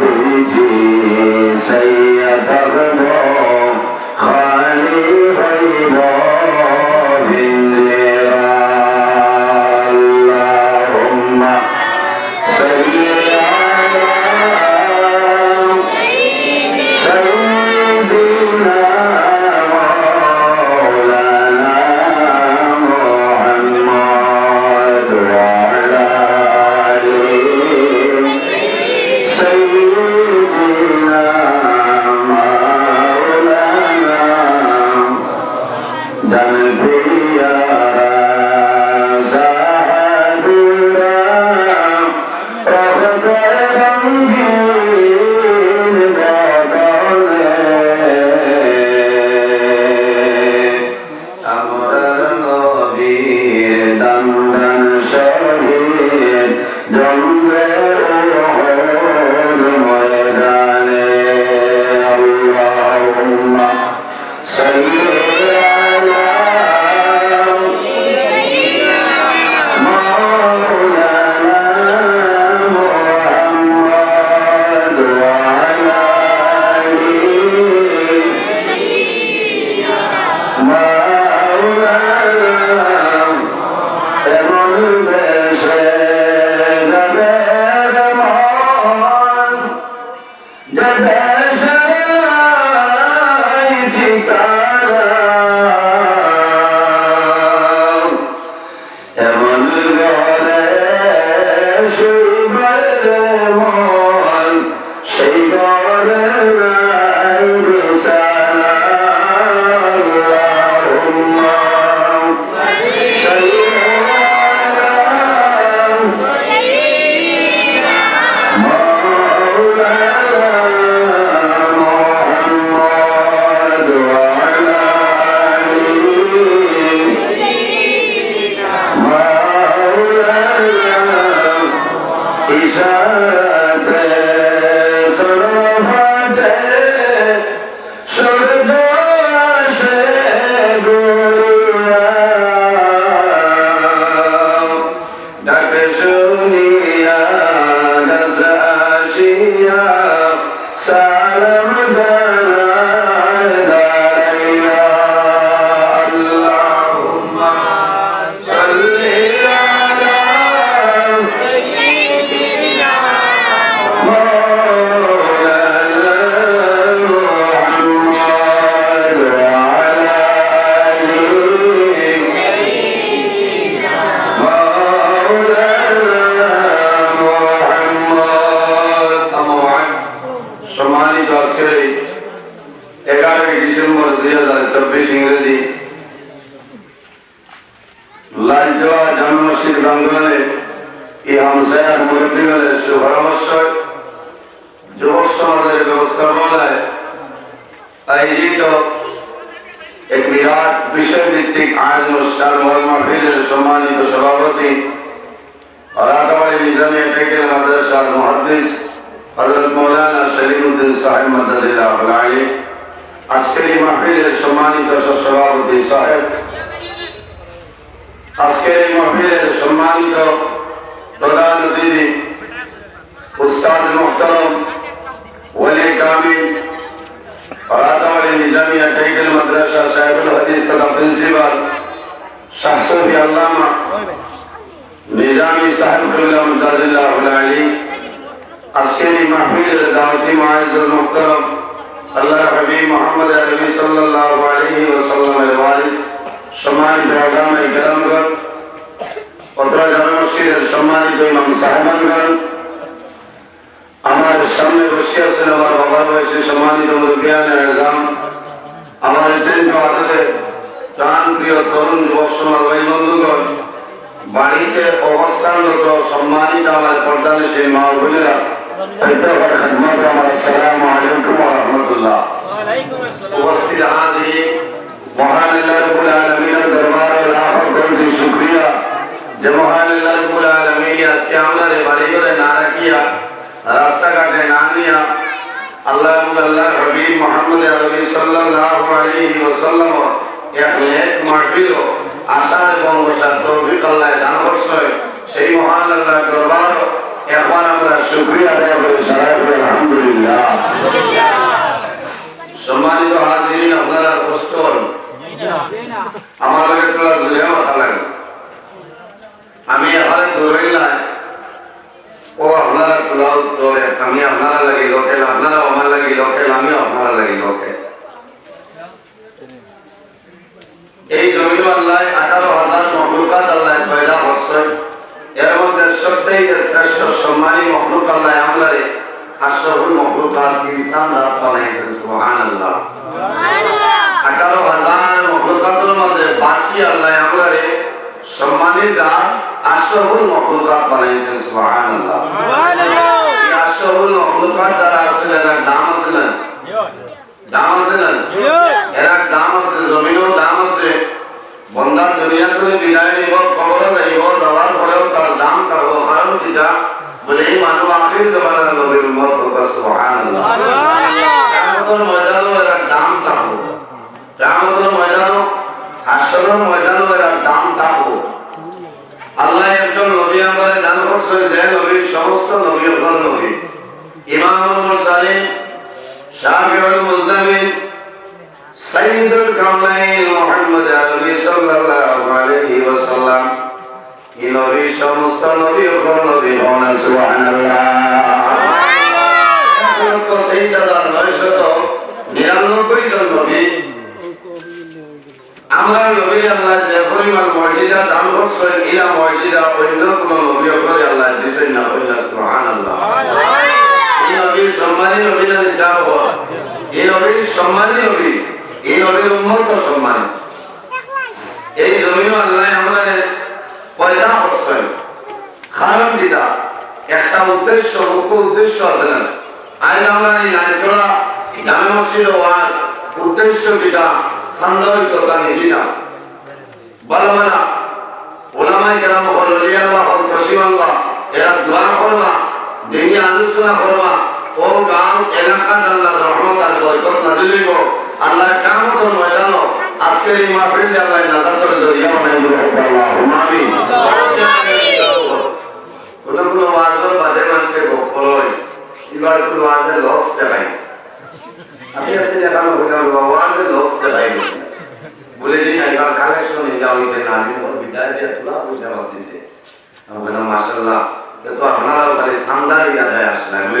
হয়েছে Yeah. এই হামসায়ার মুরব্বীদের সুপরামর্শ যুবক সমাজের ব্যবস্থাপনায় আয়োজিত এক বিরাট বিষয়ভিত্তিক আয়োজন অনুষ্ঠান মাহফিলের সম্মানিত সভাপতি রাতাবাড়ি নিজামী ফেকেল মাদ্রাসার মহাদিস হজরত মৌলানা সলিমুদ্দিন সাহেব মাদাদিল্লাহ আলী আজকের এই মাহফিলের সম্মানিত প্রধান অতিথি সামনে বসে আছেন আমার বাবার বয়সে সম্মানিত মুরব্বিয়ান আজম আমার দিন আদরে প্রাণ প্রিয় তরুণ যুবক সমাজ ভাই বন্ধুগণ বাড়িতে অবস্থানরত সম্মানিত আমার পর্দালে সেই মা বোনেরা আমার উপস্থিত হাজির মহান দরবারে লাখ কোটি শুকরিয়া যে মহান আজকে আমাদের বাড়ি করে না রাখিয়া রাস্তাঘাটে না নিয়া আল্লাহ এবং আল্লাহর হাবিব মুহাম্মদ সাল্লাল্লাহু আলাইহি এক নেক মাহফিল আশার এবং বসার তৌফিক আল্লাহ দান করছে। সেই মহান আল্লাহর দরবার এখন আমরা শুকরিয়া আদায় করি। সারা আলহামদুলিল্লাহ। সম্মানিত হাজিরিন আপনারা কষ্ট আমার লগে তোলা জুড়ে মাথা লাগে আমি এখানে দৌড়াইলাই ও আপনারা তোলা উত্তরে আমি আপনারা লাগি লোকেল আপনারা আমার লাগি লোকেল আমি আপনারা লাগি লোকেল এই জমিন আল্লাহ আঠারো হাজার মহলুকাত আল্লাহ পয়দা করছেন। এর মধ্যে সবথেকে শ্রেষ্ঠ সম্মানী মহলুক আল্লাহ আমলারে আশরাফুল মখলুকাত ইনসান দ্বারা বানাইছেন, সুবহানাল্লাহ। আঠারো হাজার মখলুকাতের মাঝে বাসি আল্লাহ আমারে সম্মানী জাত আশরাফুল মখলুকাত বানাইছেন? সুবহানাল্লাহ। এই আশরাফুল মখলুকাত যারা আছেন এরা দাম আছে না দাম আছে না এরা দাম আছে জমিনও দাম আছে বন্দা দুনিয়া করে বিদায় নিব কবর যাইব যাওয়ার পরেও তার দাম কাটব কারণ কিতা বলে এই মানুষ আখির জমানার নবীর উম্মত হোক সুবহানাল্লাহ কিয়ামতের ময়দানও এরা দাম থাকব কিয়ামতের ময়দানও হাসরের ময়দানও এরা দাম থাকব আল্লাহ একজন নবী আমরা দান করছেন যে নবীর সমস্ত নবী হল নবী ইমামুল মুরসালিন শাফিউল মুজদামিন সাইয়্যিদুল কাউনাইন মুহাম্মদ আরবি সাল্লাল্লাহু আলাইহি ওয়াসাল্লাম এই নবী সমস্ত নবী হল নবী হন সুবহানাল্লাহ। আমরা নবী আল্লাহ যে পরিমাণ মর্যাদা দান করছেন ইলা মর্যাদা অন্য কোন নবী করে আল্লাহ দিছেন না হইলা সুবহানাল্লাহ। এই নবীর সম্মানী নবী নিসাব এই নবীর সম্মানী নবী এই নবীর উম্মত সম্মানী এই জমিন আল্লাহ আমরা পয়দা করছেন কারণ দিতা একটা উদ্দেশ্য, মুখ্য উদ্দেশ্য আছে না? আজ আমরা এই লাইনটা জামে মসজিদ হওয়ার উদ্দেশ্য কিটা সান্দাবিকতা নিধি না বলা বলা ওলামাই কেরাম হল আল্লাহ হল কসিম আল্লাহ, এরা দোয়া করবা দিনী আলোচনা করবা ও গাঁও এলাকা আল্লাহ রহমত আর বরকত নাজিল হইব। আল্লাহ কিয়ামতের ময়দান আজকের বাজে মানুষের বকল হয়। এবার কোন দেখাইছে। আমি আপনি দেখানো হইলাম ওয়াজের লস যে এবার কালেকশন নিয়ে যাওয়া হয়েছে না, আমি বিদায় দিয়ে তোলা পয়সা বাঁচিয়েছে আমি বললাম মাসাল্লাহ তো আপনারাও খালি সান্দারি আদায় আসলে, আমি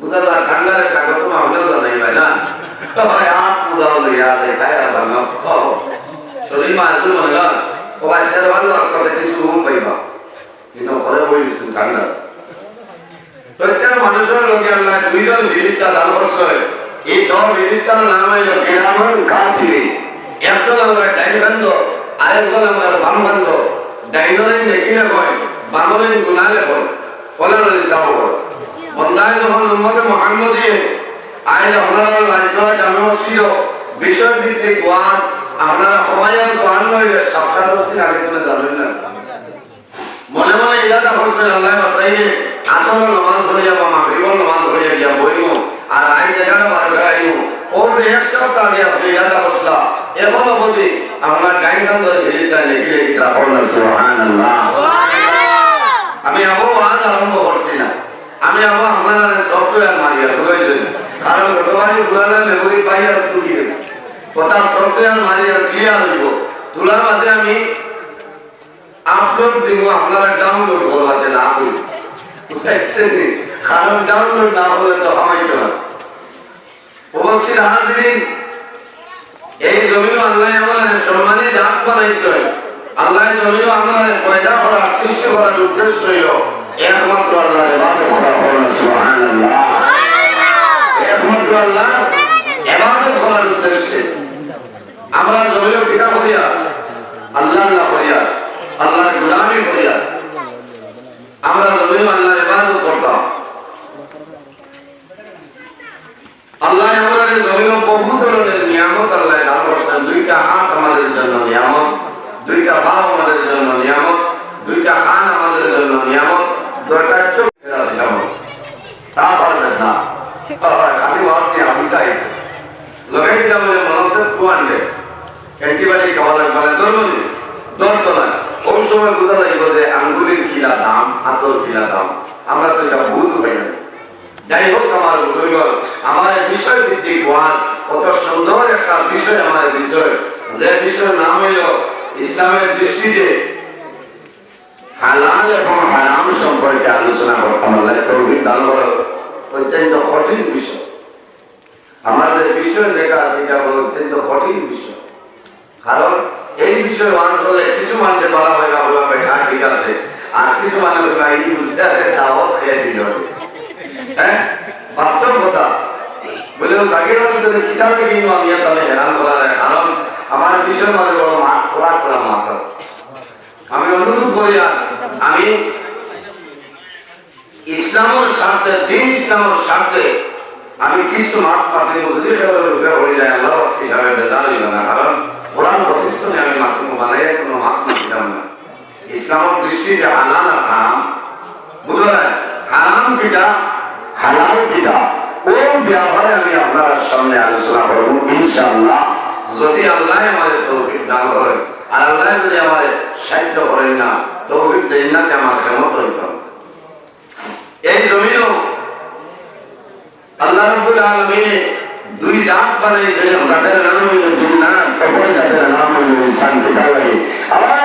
বুঝালা ঠান্ডারে স্বাগত আমলেও জানাই ভাই না? ভাই আপ বুঝাও লইয়া দেখায় আর ভাঙা খাও শরীর মাসগুল মনে গেল ও বাচ্চার ভালো কথা কিছু ঘুম পাইবা। কিন্তু ঘরে বই দিচ্ছেন ঠান্ডা প্রত্যেক মানুষের লোকে আল্লাহ দুইজন জিনিসটা দান করছে। এই দল জিনিসটার নাম হইল কেরামন কাতিবি একজন আমরা ডাইন বান্ধ, আরেকজন আমরা বাম বান্ধ। ডাইনরেন দেখিলে কয় বামরেন গুনালে কয় ফলে হিসাব হয়। বন্দায় যখন উম্মতে মুহাম্মদী আইন আপনারা লাইটরা জামে মসজিদ বিষয় ভিত্তিক ওয়ান আপনারা সবাই আর কোরআন নইলে সাবধান করতে আগে করে যাবেন না। মনে মনে ইরাদা করছেন আল্লাহ বাসাইনে আসরের নামাজ ধরিয়া বা মাগরিবের নামাজ ধরিয়া গিয়া বইমু আর আইন যেখানে পারবে আইমু ও যে এক সপ্তাহ আগে আপনি ইরাদা করছিলা এখন অবধি আপনার গাইন গান ধরে জিনিসটা লিখে লিখে করলেন সুবহানাল্লাহ। আমি আবু আজ আরম্ভ করছি না। আমি আবু আপনার সফটওয়্যার মারিয়া বুঝেছেন কারণ গতবারই পুরানা মেমোরি পাই আর তুলি কথা সফটওয়্যার মারিয়া ক্লিয়ার হইব। তোলার বাদে আমি আপলোড দিব, আপনারা ডাউনলোড করবাতে না হইব কারণ ডাউনলোড না হলে তো হামাইতো অবশ্যই হাজিরিন এই জমিন আল্লাহ আমাদের সম্মানী জাত বানাইছে। আল্লাহ জমিন আমাদের পয়দা সৃষ্টি করার উদ্দেশ্য হইল। একমাত্র আল্লাহ ইবাদত করা হলো সুবহানাল্লাহ। একমাত্র আল্লাহ ইবাদত করার উদ্দেশ্যে। আমরা জমিন পিতা করিয়া আল্লাহ আল্লাহ করিয়া আল্লাহর গোলামি করিয়া আমরা জমিন আল্লাহর ইবাদত করতাম। আল্লাহ আমাদের জমিন বহু ধরনের নিয়ামত আল্লাহ দান করছেন। দুইটা হাত আমাদের জন্য নিয়ামত, দুইটা পা আমাদের জন্য নিয়ামত, দুইটা হাত দরকার চোখ নিয়ামত তা পারবেন না খালি ভাবছি আমি তাই লগাই দিতে বলে মানুষের কুয়ান্ডে অ্যান্টিবায়োটিক খাওয়া লাগবে ধরবো ধরতো না ওই সময় বোঝা যাইব যে আঙ্গুলের যাই হোক আমার বুজুর্গ আমার বিষয় ভিত্তিক ওয়ান কত সুন্দর একটা বিষয় আমার বিষয় যে বিষয়ের নাম হইল ইসলামের দৃষ্টিতে হালাল এবং হারাম সম্পর্কে আলোচনা করতাম আল্লাহ তৌহিদ দান করা অত্যন্ত কঠিন বিষয়। আমাদের বিষয় লেখা আছে, এটা অত্যন্ত কঠিন বিষয়। কারণ এই বিষয়ে ওয়ান করলে কিছু মানুষের বলা হয়, না বলা হয় হ্যাঁ ঠিক আছে। আর কিছু মানুষ বলবে এই বুঝতে দাওয়াত খেয়ে দিল হ্যাঁ? বাস্তব কথা। বলে সাকির ভিতরে কিতাবে কিন্তু আমি তাহলে হেরান করা কারণ আমার বিষয়ের মাঝে বড় মাঠ খোলা খোলা মাঠ আছে আমি অনুরোধ করি আমি ইসলামের স্বার্থে, দিন ইসলামের স্বার্থে আমি কিছু মাঠ পাতি হয়ে যায় আল্লাহ হিসাবে বেজাল না কারণ কোরআন প্রতিষ্ঠানে আমি বানাই, কোনো মাঠ মাতিলাম না। ইসলামের দৃষ্টিতে হালাল আর হারাম বুঝলেন হারাম কিটা, হালাল কিটা ব্যাপারে আমি আপনার সামনে আলোচনা করব? ইনশাআল্লাহ। যদি আল্লাহ আমাদের তৌফিক দান করেন আর আল্লাহ যদি আমাদের সাহায্য করেন না, তৌফিক দেন না যে আমার ক্ষমত হইত এই জমিনও আল্লাহ রব্বুল আলামিন দুই জাত বানাইছেন, যাদের নাম হইল জিন্নাত, অপর যাদের নাম হইল ইনসান কিতা লাগে? আবার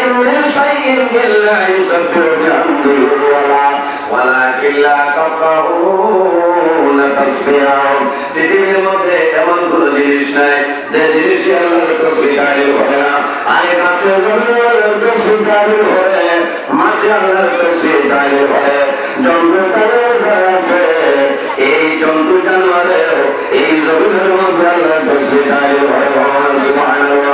ইন মিন শাইইন ইল্লা ইউসাব্বিহু বিহামদিহি ওয়ালা, ওয়ালাকিন লা তাফকাহুনা তাসবিহাহুম পৃথিবীর মধ্যে এমন কোন জিনিস নাই যে জিনিস আল্লাহর তসবিহ হয় না। আর কাছে জমিন আল্লাহর তসবিহ হয় মাসে আল্লাহর তসবিহ তারি হয় জন্ম আছে, এই জন্তু জানোয়ারের এই জমিনের মধ্যে আল্লাহ তসবিহ হয় সুবহানাল্লাহ।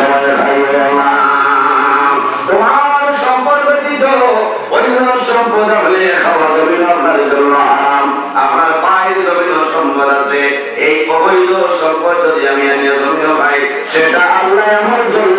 সময় না। তোমার সম্পদ ব্যতীত অন্য সম্পদ হলে খাওয়া জমিন আপনার জন্য আপনার সম্পদ আছে। এই অবৈধ সম্পদ যদি আমি আনিয়ে জমিন খাই সেটা আল্লাহ আমার জন্য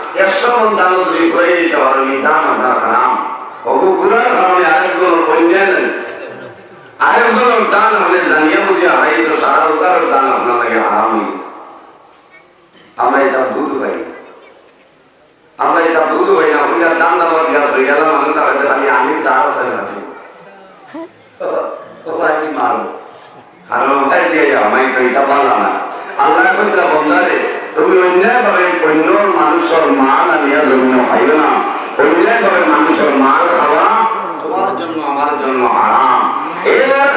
একশো মন দান যদি করে দিতে এই দান আপনার নাম অবু ঘুরার কারণে আরেকজন অন্যান্য দান হলে জানিয়ে বুঝি হারাইছো, সারা উদার দান আপনার লাগে আরাম হয়েছে আমরা এটা পারি না। আমরা এটা বুঝতে পারি না ওইটার দাম দাবার গ্যাস হয়ে গেলাম, আমি তাহলে খালি আমি তার আছে না কি মারবো কারণ ভাই দিয়ে যাও আমি তো এটা পারলাম না। আল্লাহ বন্ধারে তুমি অন্যায়ভাবে অন্য মানুষের মাল আনিয়া জমিন খাইবে না। অন্যায়ভাবে মানুষের মাল খাওয়া তোমার জন্য আমার জন্য আরাম এবার